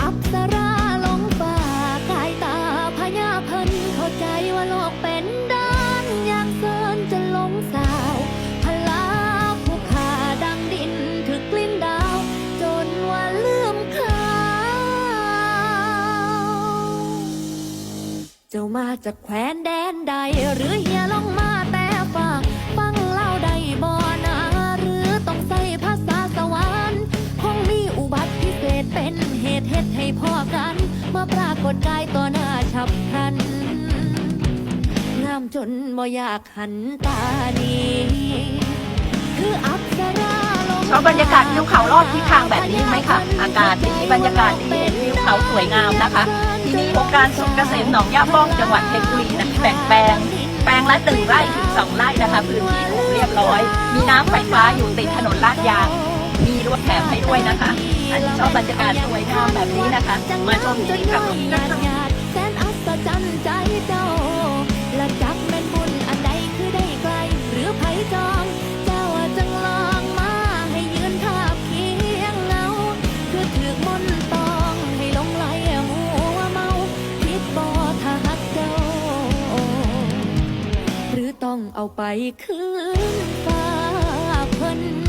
อัปสราลงฟ้ากายตาพญาพิ่นเข้าใจว่าโลกเป็นด้านอย่างเซินจะลงสาวพลาผู้ขาดังดินถึกกลิ้นดาว จนว่าลืมเขาเจ้ามาจากแคว้นแดนใดหรือ ตุเฮ็ดให้พ่อกันมาปรากฏกายต่อหน้าฉับพลันงามจนบ่อยากหันตานีคืออัปสราลงชอบบรรยากาศวิวเขารอบทิศทางแบบนี้ไหมคะอากาศดีบรรยากาศดีเห็นวิวเขาสวยงามนะคะที่นี่โครงการสุขเกษมหนองย่าป้องจังหวัดเพชรบุรีนะแบ่งแปลงแปลงละหนึ่งไร่ถึงสองไร่นะคะพื้นที่ถูกเรียบร้อย มีน้ำไฟฟ้าอยู่ติดถนนลาดยาง มีรถแถมให้ด้วยนะคะ อันนี้ชอบบรรยากาศสวยงามแบบนี้นะคะ มาชมที่นี่กับผมนะคะแสนอัศจรรย์ใจเจ้าและจักแม่นบุญอันใดคือได้ไกล หรือไผจองเจ้าจังลองมาให้ยืนทาบเคียงเงาคือถือมนตองให้ลงไหลมัวเมาคิดบ่ถ้าหักเจ้า หรือต้องเอาไปคืนฟ้าเพิ่น